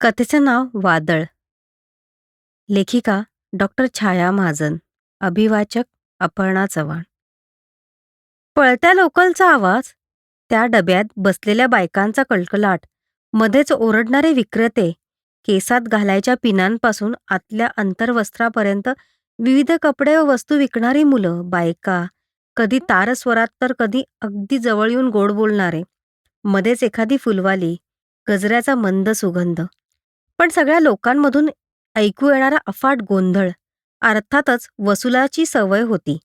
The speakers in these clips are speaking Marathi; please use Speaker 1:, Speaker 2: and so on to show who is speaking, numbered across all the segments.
Speaker 1: कथेचं नाव वादळ. लेखिका डॉक्टर छाया महाजन. अभिवाचक अपर्णा चव्हाण. पळत्या लोकलचा आवाज त्या डब्यात बसलेल्या बायकांचा कलकलाट मध्येच ओरडणारे विक्रेते केसात घालायच्या पिनांपासून आतल्या अंतर्वस्त्रापर्यंत विविध कपडे व वस्तू विकणारी मुलं बायका कधी तारस्वरात तर कधी अगदी जवळ येऊन गोड बोलणारे मध्येच एखादी फुलवाली गजऱ्याचा मंद सुगंध. पण सगळ्या लोकांमधून ऐकू येणारा अफाट गोंधळ अर्थातच वसुलाची सवय होती.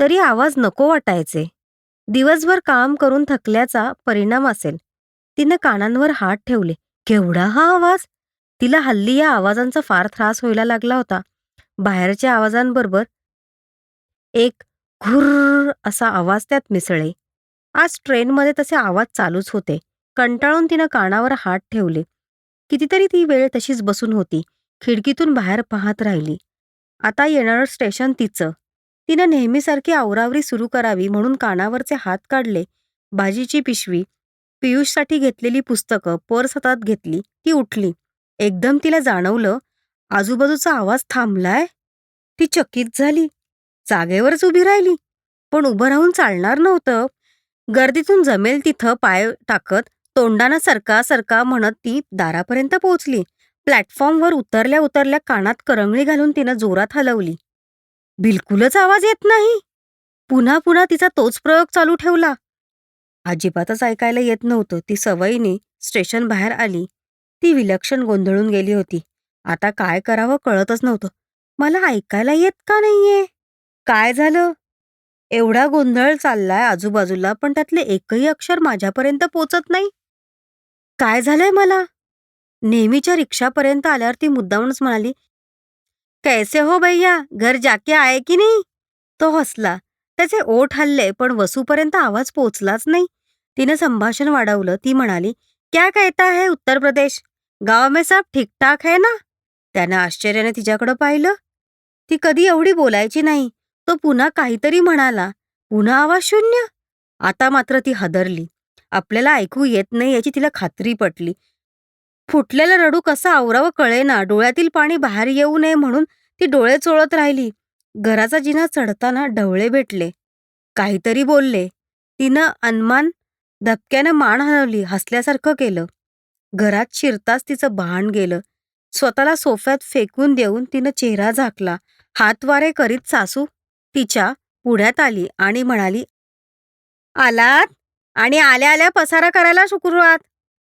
Speaker 1: तरी आवाज नको वाटायचे. दिवसभर काम करून थकल्याचा परिणाम असेल. तिनं कानांवर हात ठेवले. केवढा हा आवाज? तिला हल्ली या आवाजांचा फार त्रास व्हायला लागला होता. बाहेरच्या आवाजांबरोबर एक घुर्र असा आवाज त्यात मिसळे आज ट्रेनमध्ये तसे आवाज चालूच होते. कंटाळून तिनं कानावर हात ठेवले. कितीतरी ती वेळ तशीच बसून होती. खिडकीतून बाहेर पाहत राहिली. आता येणारं स्टेशन तिचं. तिनं नेहमीसारखी आवरावरी सुरू करावी म्हणून कानावरचे हात काढले. भाजीची पिशवी. पियुषसाठी घेतलेली पुस्तकं पर्स हातात घेतली. ती उठली. एकदम तिला जाणवलं. आजूबाजूचा आवाज थांबलाय. ती चकित झाली. जागेवरच उभी राहिली. पण उभं राहून चालणार नव्हतं. गर्दीतून जमेल तिथं पाय टाकत तोंडानं सरका सरका म्हणत ती दारापर्यंत पोहोचली. प्लॅटफॉर्मवर उतरल्या उतरल्या कानात करंगळी घालून तिनं जोरात हलवली. बिलकुलच आवाज येत नाही. पुन्हा पुन्हा तिचा तोच प्रयोग चालू ठेवला. अजिबातच ऐकायला येत नव्हतं. ती सवयीने स्टेशन बाहेर आली. ती विलक्षण गोंधळून गेली होती. आता काय करावं कळतच नव्हतं. मला ऐकायला येत का नाहीये? काय झालं? एवढा गोंधळ चाललाय आजूबाजूला पण त्यातले एकही अक्षर माझ्यापर्यंत पोचत नाही. काय झालंय मला? नेहमीच्या रिक्षापर्यंत आल्यावर ती मुद्दामूनच म्हणाली कैसे हो भैया? घर जाके आहे की नाही? तो हसला. त्याचे ओठ हल्ले पण वसूपर्यंत आवाज पोचलाच नाही. तिने संभाषण वाढवलं. ती म्हणाली क्या कहता है उत्तर प्रदेश? गाव में सब ठीकठाक है ना? त्यानं आश्चर्याने तिच्याकडं पाहिलं. ती कधी एवढी बोलायची नाही. तो पुन्हा काहीतरी म्हणाला. पुन्हा आवाज शून्य? आता मात्र ती हदरली. आपल्याला ऐकू येत नाही याची तिला खात्री पटली. फुटलेलं रडू कसं आवरावं कळेना. डोळ्यातील पाणी बाहेर येऊ नये म्हणून ती डोळे चोळत राहिली. घराचा जिना चढताना ढवळे भेटले. काहीतरी बोलले. तिनं अनमान धपक्यानं मान हलवली. हसल्यासारखं केलं. घरात शिरताच तिचं भान गेलं. स्वतःला सोफ्यात फेकून देऊन तिनं चेहरा झाकला. हातवारे करीत सासू तिच्या पुढ्यात आली आणि म्हणाली आलात? आणि आल्या आल्या पसारा करायला शुक्रवार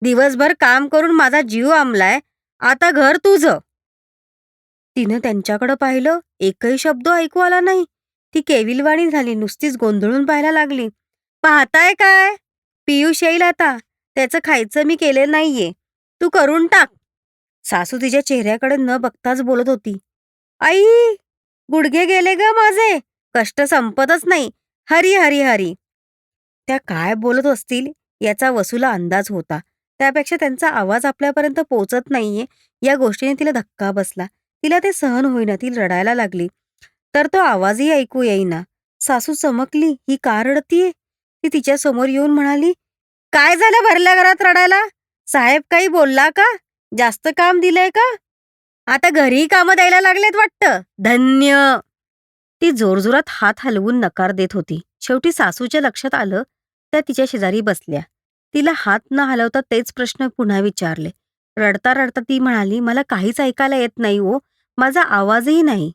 Speaker 1: दिवसभर काम करून माझा जीव आमलाय आता घर तुझं. तिनं त्यांच्याकडं पाहिलं एकही शब्द ऐकू आला नाही. ती केविलवाणी झाली नुसतीच गोंधळून पाहायला लागली. पाहताय काय? पियुष येईल आता. त्याचं खायचं मी केलं नाहीये. तू करून टाक. सासू तिच्या चेहऱ्याकडे न बघताच बोलत होती. आई गुडघे गेले ग माझे. कष्ट संपतच नाही. हरी हरी हरी. त्या काय बोलत असतील याचा वसूला अंदाज होता. त्यापेक्षा त्यांचा आवाज आपल्यापर्यंत पोचत नाहीये. या गोष्टीने तिला धक्का बसला. तिला ते सहन होईना ती रडायला लागली. तर तो आवाजही ऐकू येईना. सासू चमकली. ही का रडतीये? ती तिच्या समोर येऊन म्हणाली काय झालं भरल्या घरात रडायला? साहेब काही बोलला का? जास्त काम दिलंय का? आता घरीही कामं द्यायला लागलेत वाटतं. धन्य. ती जोरजोरात हात हलवून नकार देत होती. शेवटी सासूच्या लक्षात आलं त्या तिच्या शेजारी बसल्या. तिला हात न हलवता तेच प्रश्न पुन्हा विचारले. रडता रडता ती म्हणाली मला काहीच ऐकायला येत नाही हो. माझा आवाजही नाही.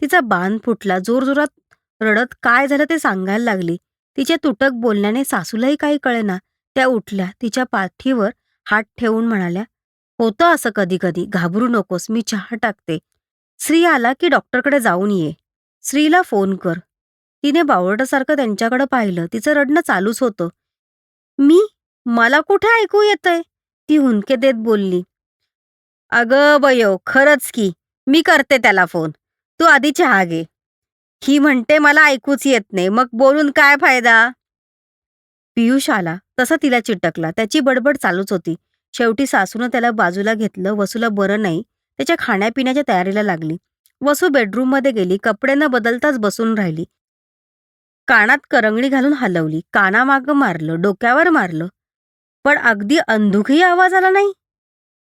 Speaker 1: तिचा बाण फुटला. जोरजोरात रडत काय झालं ते सांगायला लागली. तिच्या तुटक बोलण्याने सासूलाही काही कळेना. त्या उठल्या. तिच्या पाठीवर हात ठेवून म्हणाल्या होतं असं कधी कधी घाबरू नकोस. मी चहा टाकते. श्री आला की डॉक्टरकडे जाऊन ये. श्रीला फोन कर. तिने बावळटासारखं त्यांच्याकडे पाहिलं. तिचं रडणं चालूच होतं. मी? मला कुठे ऐकू येतंय? ती हुंदके देत बोलली. अगं बयो खरंच की. मी करते त्याला फोन. तू आधी चहा घे ही म्हणते मला ऐकूच येत नाही. मग बोलून काय फायदा? पियुष आला. तसा तिला चिटकला. त्याची बडबड चालूच होती. शेवटी सासूनं त्याला बाजूला घेतलं. वसूला बरं नाही. त्याच्या खाण्यापिण्याच्या तयारीला लागली. वसू बेडरूममध्ये गेली. कपडे न बदलताच बसून राहिली. कानात करंगणी घालून हलवली कानामागं मारलं डोक्यावर मारलं पण अगदी अंधुकही आवाज आला नाही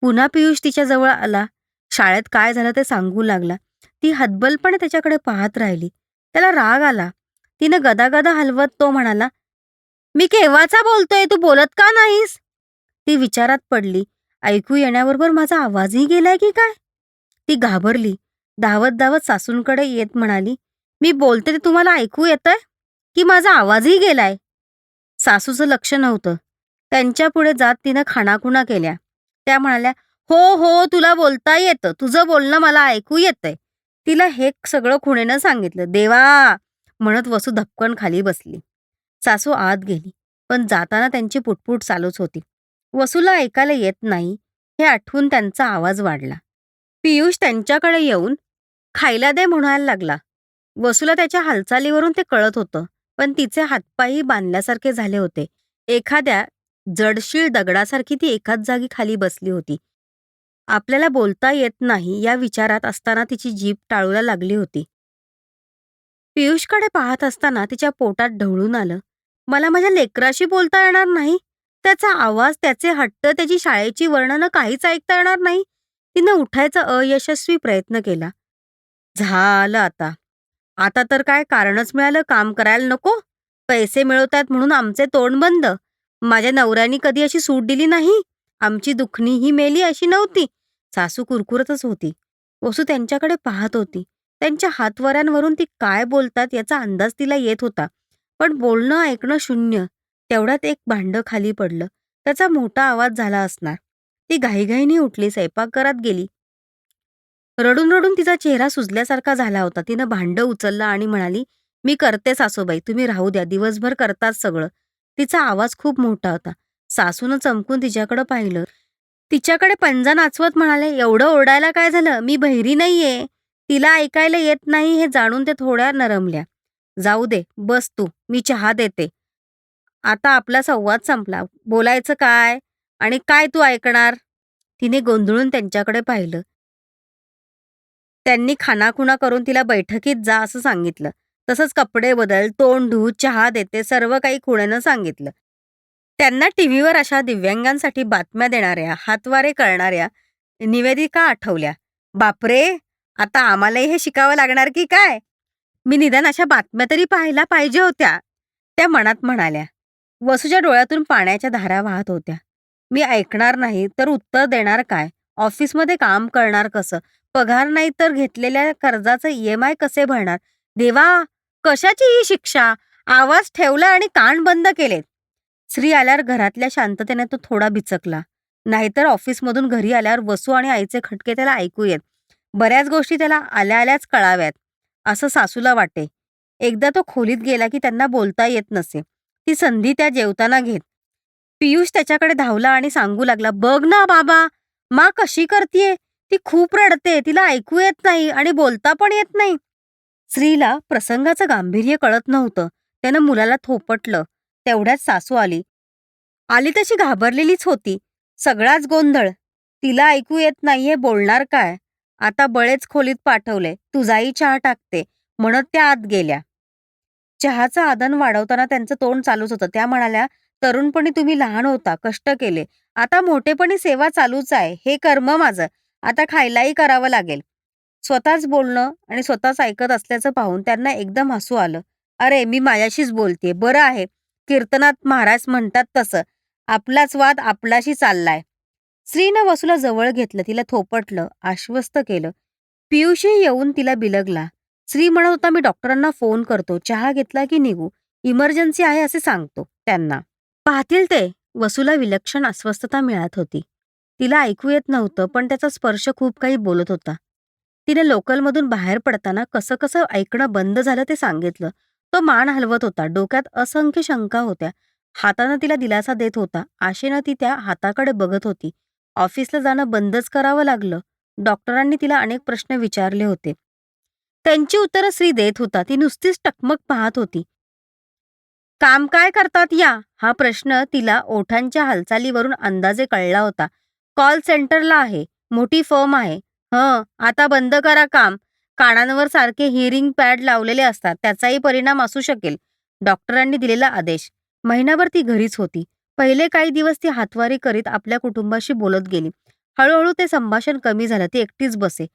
Speaker 1: पुन्हा पियुष तिच्याजवळ आला. शाळेत काय झालं ते सांगू लागला. ती हतबलपणे त्याच्याकडे पाहत राहिली. त्याला राग आला. तिनं गदागदा हलवत तो म्हणाला, "मी केव्हाचा बोलतोय, तू बोलत का नाहीस?" ती विचारात पडली. ऐकू येण्याबरोबर माझा आवाजही गेलाय की काय? ती घाबरली. धावत धावत सासूंकडे येत म्हणाली, "मी बोलते ते तुम्हाला ऐकू येतंय? की माझा आवाजही गेलाय?" सासूचं लक्ष नव्हतं. त्यांच्यापुढे जात तिनं खाणाखुणा केल्या. त्या म्हणाल्या, "हो हो तुला बोलता येतं. तुझं बोलणं मला ऐकू येतंय." तिला हे सगळं खुणेनं सांगितलं. "देवा!" म्हणत वसू धपकन खाली बसली. सासू आत गेली. पण जाताना त्यांची पुटपुट चालूच होती. वसूला ऐकायला येत नाही हे आठवून त्यांचा आवाज वाढला. पियुष त्यांच्याकडे येऊन खायला दे म्हणायला लागला. वसूला त्याच्या हालचालीवरून ते कळत होतं. पण तिचे हातपायही बांधल्यासारखे झाले होते. एखाद्या जडशील दगडासारखी ती एकाच जागी खाली बसली होती. आपल्याला बोलता येत नाही या विचारात असताना तिची जीभ टाळूला लागली होती. पियुषकडे पाहत असताना तिच्या पोटात ढवळून आलं. मला माझ्या लेकराशी बोलता येणार नाही. त्याचा आवाज, त्याचे हट्ट, त्याची शाळेची वर्णनं काहीच ऐकता येणार नाही. तिनं उठायचा अयशस्वी प्रयत्न केला. झालं आता. आता तर काय कारणच मिळालं काम करायला नको? पैसे मिळवतायत म्हणून आमचे तोंड बंद. माझ्या नवऱ्यानी कधी अशी सूट दिली नाही. आमची दुखणी ही मेली अशी नव्हती. सासू कुरकुरतच होती. वसू त्यांच्याकडे पाहत होती. त्यांच्या हातवाऱ्यांवरून ती काय बोलतात याचा अंदाज तिला येत होता. पण बोलणं ऐकणं शून्य. तेवढ्यात एक भांडं खाली पडलं. त्याचा मोठा आवाज झाला असणार. ती घाईघाईने उठली, स्वयंपाकघरात गेली. रडून रडून तिचा चेहरा सुजल्यासारखा झाला होता. तिनं भांडं उचललं आणि म्हणाली, "मी करते सासूबाई, तुम्ही राहू द्या. दिवसभर करतात सगळं." तिचा आवाज खूप मोठा होता. सासूनं चमकून तिच्याकडं पाहिलं. तिच्याकडे पंजा नाचवत म्हणाले, "एवढं ओरडायला काय झालं? मी बहिरी नाहीये. तिला ऐकायला येत नाही हे जाणून ते थोड्या नरमल्या. जाऊ दे, बस तू, मी चहा देते. आता आपला संवाद संपला. बोलायचं काय? आणि काय तू ऐकणार?" तिने गोंधळून त्यांच्याकडे पाहिलं. त्यांनी खानाखुणा करून तिला बैठकीत जा असं सांगितलं. तसंच कपडे बदल, तोंड धु, चहा देते, सर्व काही खुण्यानं सांगितलं. त्यांना टीव्हीवर अशा दिव्यांगांसाठी बातम्या देणाऱ्या, हातवारे कळणाऱ्या निवेदिका आठवल्या. बापरे! आता आम्हालाही हे शिकावं लागणार की काय? मी निदान अशा बातम्या तरी पाहायला पाहिजे होत्या. त्या मनात म्हणाल्या. वसूच्या डोळ्यातून पाण्याच्या धारा वाहत होत्या. मी ऐकणार नाही तर उत्तर देणार काय? ऑफिसमध्ये काम करणार कसं? पगार नाही तर घेतलेल्या कर्जाचं ईएमआय कसे भरणार? देवा! कशाची ही शिक्षा? आवाज ठेवला आणि कान बंद केलेत. श्री आल्यावर घरातल्या शांततेने तो थोडा बिचकला. नाहीतर ऑफिसमधून घरी आल्यावर वसू आणि आईचे खटके त्याला ऐकू येत. बऱ्याच गोष्टी त्याला आल्या आल्याच कळाव्यात, असं सासूला वाटे. एकदा तो खोलीत गेला की त्यांना बोलता येत नसे. ती संधी त्या जेवताना घेत. पियुष त्याच्याकडे धावला आणि सांगू लागला, "बघ ना बाबा, मा कशी करतीये? ती खूप रडते, तिला ऐकू येत नाही आणि बोलता पण येत नाही." स्त्रीला प्रसंगाचं गांभीर्य कळत नव्हतं. त्यानं मुलाला थोपटलं. तेवढ्यात सासू आली. आली तशी घाबरलेलीच होती. सगळाच गोंधळ. तिला ऐकू येत नाहीये, बोलणार काय? आता बळेच खोलीत पाठवले. तुझाही चहा टाकते, म्हणत त्या आत गेल्या. चहाचं आदन वाढवताना त्यांचं तोंड चालूच होतं. त्या म्हणाल्या, "तरुणपणी तुम्ही लहान होता, कष्ट केले. आता मोठेपणी सेवा चालूच आहे. हे कर्म माझं. आता खायलाही करावं लागेल." स्वतःच बोलणं आणि स्वतःच ऐकत असल्याचं पाहून त्यांना एकदम हसू आलं. "अरे, मी माझ्याशीच बोलतेय. बरं आहे. कीर्तनात महाराज म्हणतात तसं, आपलाच वाद आपलाशी चाललाय." स्त्रीनं वसूला जवळ घेतलं, तिला थोपटलं, आश्वस्त केलं. पियुषी येऊन तिला बिलगला. श्री म्हणत होता, "मी डॉक्टरांना फोन करतो. चहा घेतला की निघू. इमर्जन्सी आहे असे सांगतो त्यांना." पाहतील ते. वसूला विलक्षण अस्वस्थता मिळत होती. तिला ऐकू येत नव्हतं, पण त्याचा स्पर्श खूप काही बोलत होता. तिने लोकलमधून बाहेर पडताना कसं कसं ऐकणं बंद झालं ते सांगितलं. तो मान हलवत होता. डोक्यात असंख्य शंका होत्या. हातानं तिला दिलासा देत होता. आशेनं ती त्या हाताकडे बघत होती. ऑफिसला जाणं बंदच करावं लागलं. डॉक्टरांनी तिला अनेक प्रश्न विचारले होते. त्यांची उत्तरं श्री देत होता. ती नुसतीच टकमक पाहत होती. काम काय करतात या? हा प्रश्न तिला ओठांच्या हालचालीवरून अंदाजे कळला होता. कॉल सेंटरला आहे. मोठी फर्म आहे. हं, आता बंद करा काम. कानांवर सारखे हिअरिंग पॅड लावलेले असतात. त्याचाही परिणाम असू शकेल. डॉक्टरांनी दिलेला आदेश. महिनाभर ती घरीच होती. पहिले काही दिवस ती हातवारी करीत आपल्या कुटुंबाशी बोलत गेली. हळूहळू ते संभाषण कमी झालं ती एकटीच बसे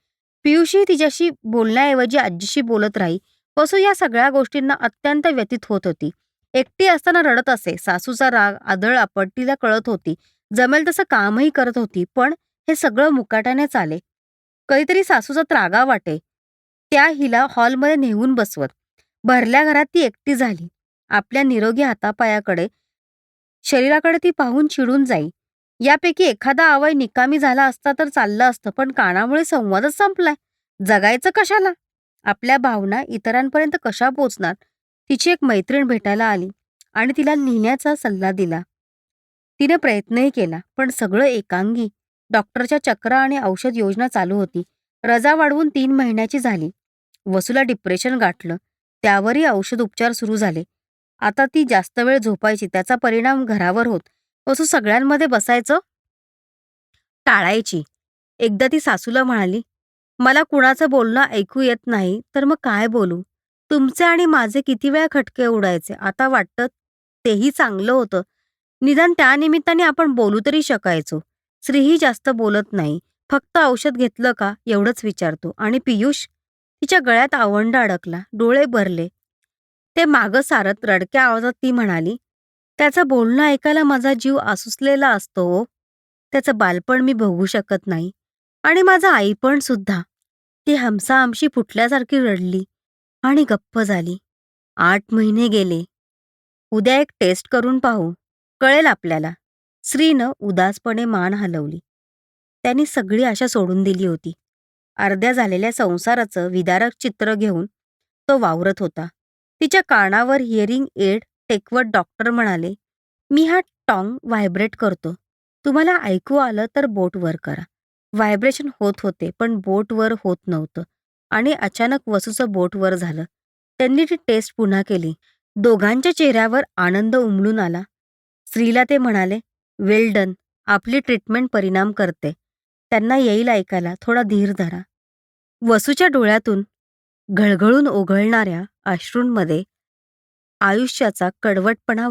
Speaker 1: पियुषी तिच्याशी बोलण्याऐवजी आजीशी बोलत राही वसू या सगळ्या गोष्टींना अत्यंत व्यतीत होत होती एकटी असताना रडत असे सासूचा राग आदळ आपट तिला कळत होती जमेल तसं कामही करत होती पण हे सगळं मुकाट्याने चाले कधीतरी सासूचा त्रागा वाटे त्या हिला हॉलमध्ये नेऊन बसवत. भरल्या घरात ती एकटी झाली. आपल्या निरोगी हातापायाकडे शरीराकडे ती पाहून चिडून जाई. यापैकी एखादा आवय निकामी झाला असता तर चाललं असतं पण कानामुळे संवादच संपलाय. जगायचं कशाला? आपल्या भावना इतरांपर्यंत कशा पोचणार? तिची एक मैत्रीण भेटायला आली आणि तिला लिहिण्याचा सल्ला दिला. तिने प्रयत्नही केला पण सगळं एकांगी. डॉक्टरच्या चक्र आणि औषध योजना चालू होती. रजा वाढवून तीन महिन्याची झाली. वसूला डिप्रेशन गाठलं. त्यावरही औषध उपचार सुरू झाले. आता ती जास्त वेळ झोपायची त्याचा परिणाम घरावर होत. वसू सगळ्यांमध्ये बसायचं? टाळायची. एकदा ती सासूला म्हणाली मला कुणाचं बोलणं ऐकू येत नाही तर मग काय बोलू? तुमचे आणि माझे किती वेळा खटके उडायचे? आता वाटतं तेही चांगलं होतं. निदान त्यानिमित्ताने आपण बोलू तरी शकायचो. श्रीही जास्त बोलत नाही. फक्त औषध घेतलं का? एवढंच विचारतो. आणि पियुष? तिच्या गळ्यात आवंड अडकला. डोळे भरले. ते मागं सारत रडक्या आवाजात ती म्हणाली त्याचं बोलणं ऐकायला माझा जीव आसुसलेला असतो हो. त्याचं बालपण मी बघू शकत नाही. आणि माझं आईपण सुद्धा. ती हमसाहमशी फुटल्यासारखी रडली आणि गप्प झाली. आठ महिने गेले. उद्या एक टेस्ट करून पाहू. कळेल आपल्याला. श्रीनं उदासपणे मान हलवली. त्यांनी सगळी आशा सोडून दिली होती. अर्ध्या झालेल्या संसाराचं विदारक चित्र घेऊन तो वावरत होता. तिच्या कानावर हिअरिंग एड टेकवत डॉक्टर म्हणाले मी हा टॉंग व्हायब्रेट करतो. तुम्हाला ऐकू आलं तर बोट वर करा. व्हायब्रेशन होत होते पण बोट वर होत नव्हतं आणि अचानक वसूचं बोट वर झालं. त्यांनी ती टेस्ट पुन्हा केली. दोघांच्या चेहऱ्यावर आनंद उमलून आला. स्त्रीला ते म्हणाले वेल डन आपली ट्रीटमेंट परिणाम करते. त्यांना येईल ऐकायला थोडा धीर धरा. वसूच्या डोळ्यातून घळघळून ओघळणाऱ्या अश्रूंमध्ये आयुष्याचा कडवटपणा